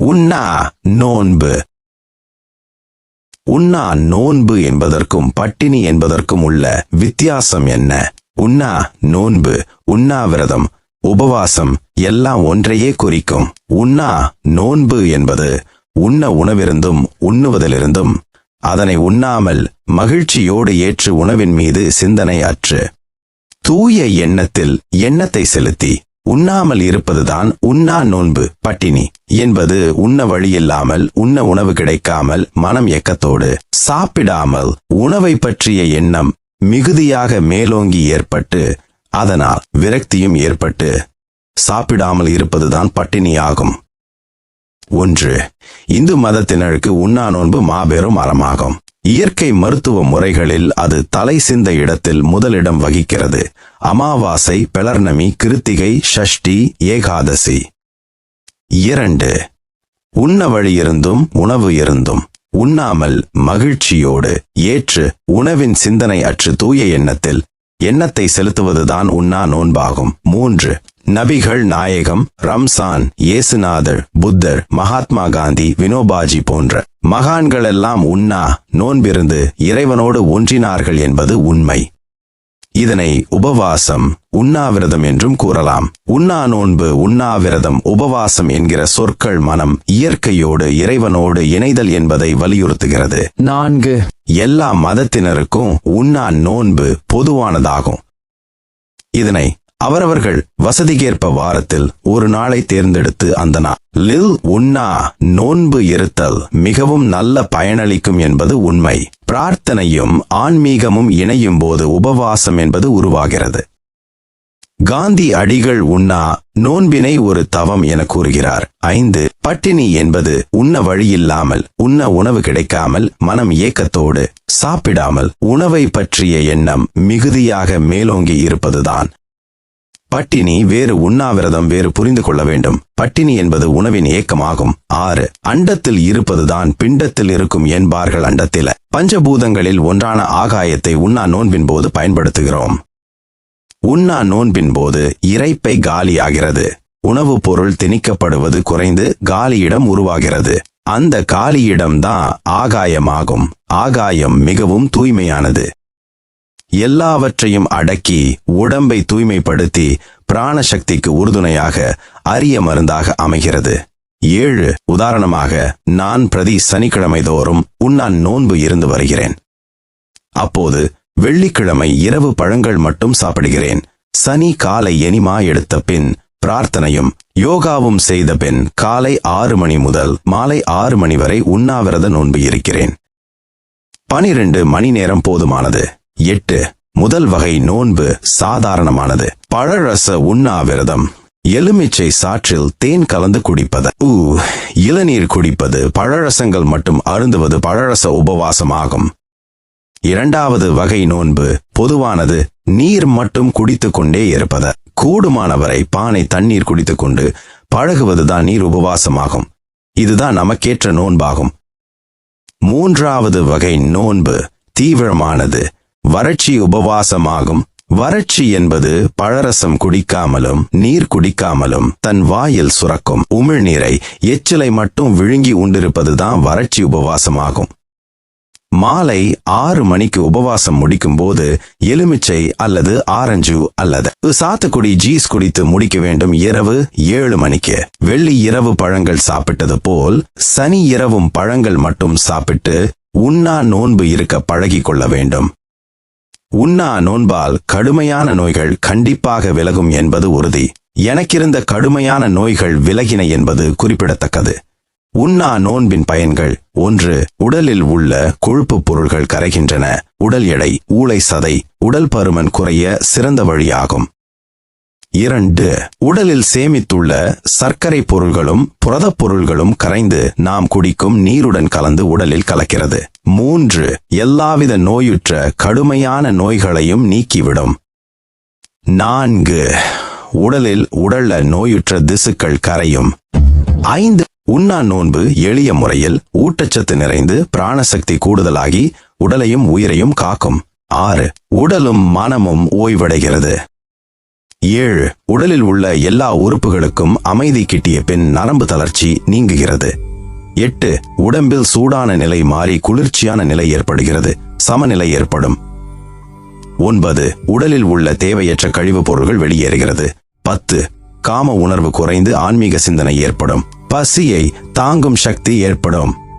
உண்ணா நோன்பு. உண்ணா நோன்பு என்பதற்கும் பட்டினி என்பதற்கும் உள்ள வித்தியாசம் என்ன? உண்ணா நோன்பு உண்ணாவிரதம் உபவாசம் எல்லாம் ஒன்றையே குறிக்கும். உண்ணா நோன்பு என்பது உண்ண உணவிருந்தும் உண்ணுவதிலிருந்தும் அதனை உண்ணாமல் மகிழ்ச்சியோடு ஏற்று உணவின் மீது சிந்தனை அற்று. தூய எண்ணத்தில் எண்ணத்தை செலுத்தி உண்ணாமல் இருப்பதுதான் உண்ணா நோன்பு பட்டினி. என்பது உண்ண வழியில்லாமல் உண்ண உணவு கிடைக்காமல் மனம் ஏக்கத்தோடு. சாப்பிடாமல் உணவை பற்றிய எண்ணம் மிகுதியாக மேலோங்கி ஏற்பட்டு அதனால் விரக்தியும் ஏற்பட்டு சாப்பிடாமல் இருப்பதுதான் பட்டினியாகும். ஒன்று இந்து மதத்தினருக்கு உண்ணா நோன்பு மாபெரும் அறமாகும். இயற்கை மருத்துவ முறைகளில் அது தலை சிந்த இடத்தில் முதலிடம் வகிக்கிறது. அமாவாசை பெலர்ணமி கிருத்திகை ஷஷ்டி ஏகாதசி. இரண்டு. உண்ண வழி இருந்தும் உணவு இருந்தும். உண்ணாமல் மகிழ்ச்சியோடு. ஏற்று உணவின் சிந்தனை அற்று தூய எண்ணத்தில். எண்ணத்தை செலுத்துவதுதான் உண்ணா நோன்பாகும். மூன்று. நபிகள் நாயகம் ரம்சான் இயேசுநாதர் புத்தர் மகாத்மா காந்தி வினோபாஜி போன்ற மகான்கள் எல்லாம் உண்ணா நோன்பிருந்து இறைவனோடு ஒன்றினார்கள் என்பது உண்மை. இதனை உபவாசம் உண்ணாவிரதம் என்றும் கூறலாம். உண்ணா நோன்பு உண்ணாவிரதம் உபவாசம் என்கிற சொற்கள் மனம் இயற்கையோடு இறைவனோடு இணைதல் என்பதை வலியுறுத்துகிறது. நான்கு. எல்லா மதத்தினருக்கும் உண்ணா நோன்பு பொதுவானதாகும். இதனை அவரவர்கள் வசதிக்கேற்ப வாரத்தில் ஒரு நாளை தேர்ந்தெடுத்து அந்தனா. லில் உண்ணா நோன்பு இருத்தல் மிகவும் நல்ல பயனளிக்கும் என்பது உண்மை. பிரார்த்தனையும் ஆன்மீகமும் இணையும் போது உபவாசம் என்பது உருவாகிறது. காந்தி அடிகள் உண்ணா நோன்பினை ஒரு தவம் என கூறுகிறார். ஐந்து பட்டினி என்பது உண்ண வழியில்லாமல் உண்ண உணவு கிடைக்காமல் மனம் ஏக்கத்தோடு சாப்பிடாமல் உணவை பற்றிய எண்ணம் மிகுதியாக மேலோங்கி இருப்பதுதான். பட்டினி வேறு உண்ணாவிரதம் வேறு புரிந்து கொள்ள வேண்டும். பட்டினி என்பது உணவின் ஏக்கமாகும். ஆறு. அண்டத்தில் இருப்பதுதான் பிண்டத்தில் இருக்கும் என்பார்கள் அண்டத்தில. பஞ்சபூதங்களில் ஒன்றான ஆகாயத்தை உண்ணா நோன்பின் போது பயன்படுத்துகிறோம். உண்ணா நோன்பின் போது இறைப்பை காலியாகிறது. உணவுப் பொருள் திணிக்கப்படுவது குறைந்து காலியிடம் உருவாகிறது. அந்த காலியிடம்தான் ஆகாயமாகும். ஆகாயம் மிகவும் தூய்மையானது. எல்லாவற்றையும் அடக்கி உடம்பை தூய்மைப்படுத்தி பிராணசக்திக்கு உறுதுணையாக அரிய மருந்தாக அமைகிறது. ஏழு உதாரணமாக நான் பிரதி சனிக்கிழமை தோறும் உண்ணான் நோன்பு இருந்து வருகிறேன். அப்போது வெள்ளிக்கிழமை இரவு பழங்கள் மட்டும் சாப்பிடுகிறேன். சனி காலை எனிமா எடுத்த பின் பிரார்த்தனையும் யோகாவும் செய்த பின் காலை ஆறு மணி முதல் மாலை ஆறு மணி வரை உண்ணாவிரத நோன்பு இருக்கிறேன். பனிரெண்டு மணி நேரம் போதுமானது. எட்டு. முதல் வகை நோன்பு சாதாரணமானது. பழரச உண்ணாவிரதம். எலுமிச்சை சாற்றில் தேன் கலந்து குடிப்பது. ஊ இளநீர் குடிப்பது பழரசங்கள் மட்டும் அருந்துவது பழரச உபவாசமாகும். இரண்டாவது வகை நோன்பு பொதுவானது நீர் மட்டும் குடித்துக்கொண்டே இருப்பது. கூடுமானவரை பானை தண்ணீர் குடித்துக்கொண்டு பழகுவதுதான் நீர் உபவாசமாகும். இதுதான் நமக்கேற்ற நோன்பாகும். மூன்றாவது வகை நோன்பு தீவிரமானது. வறட்சி உபவாசமாகும். வறட்சி என்பது பழரசம் குடிக்காமலும் நீர் குடிக்காமலும் தன் வாயில் சுரக்கும். உமிழ்நீரை எச்சிலை மட்டும் விழுங்கி உண்டிருப்பதுதான் வறட்சி உபவாசமாகும். மாலை ஆறு மணிக்கு உபவாசம் முடிக்கும் போது எலுமிச்சை அல்லது ஆரஞ்சு அல்லது சாத்துக்குடி ஜீஸ் குடித்து முடிக்க வேண்டும். இரவு ஏழு மணிக்கு வெள்ளி இரவு பழங்கள் சாப்பிட்டது போல் சனி இரவும் பழங்கள் மட்டும் சாப்பிட்டு உண்ணா நோன்பு இருக்க பழகி கொள்ள வேண்டும். உண்ணா நோன்பால் கடுமையான நோய்கள் கண்டிப்பாக விலகும் என்பது உறுதி. எனக்கிருந்த கடுமையான நோய்கள் விலகின என்பது குறிப்பிடத்தக்கது. உண்ணா நோன்பின் பயன்கள் ஒன்று உடலில் உள்ள கொழுப்பு பொருள்கள் கரைகின்றன. உடல் எடை ஊளை சதை உடல் பருமன் குறைய சிறந்த வழியாகும். இரண்டு உடலில் சேமித்துள்ள சர்க்கரை பொருள்களும் புரதப் பொருள்களும் கரைந்து நாம் குடிக்கும் நீருடன் கலந்து உடலில் கலக்கிறது. மூன்று எல்லாவித நோயுற்ற கடுமையான நோய்களையும் நீக்கிவிடும். நான்கு உடலில் உடல்ல நோயுற்ற திசுக்கள் கரையும். ஐந்து உண்ணா நோன்பு எளிய முறையில் ஊட்டச்சத்து நிறைந்து பிராணசக்தி கூடுதலாகி உடலையும் உயிரையும் காக்கும். ஆறு உடலும் மனமும் ஓய்வடைகிறது. ஏழு உடலில் உள்ள எல்லா உறுப்புகளுக்கும் அமைதி கிட்டிய பின் நரம்பு தளர்ச்சி நீங்குகிறது. எட்டு உடம்பில் சூடான நிலை மாறி குளிர்ச்சியான நிலை ஏற்படுகிறது. சமநிலை ஏற்படும். ஒன்பது உடலில் உள்ள தேவையற்ற கழிவுப் பொருள்கள் வெளியேறுகிறது. பத்து காம உணர்வு குறைந்து ஆன்மீக சிந்தனை ஏற்படும். பசியை தாங்கும் சக்தி ஏற்படும்.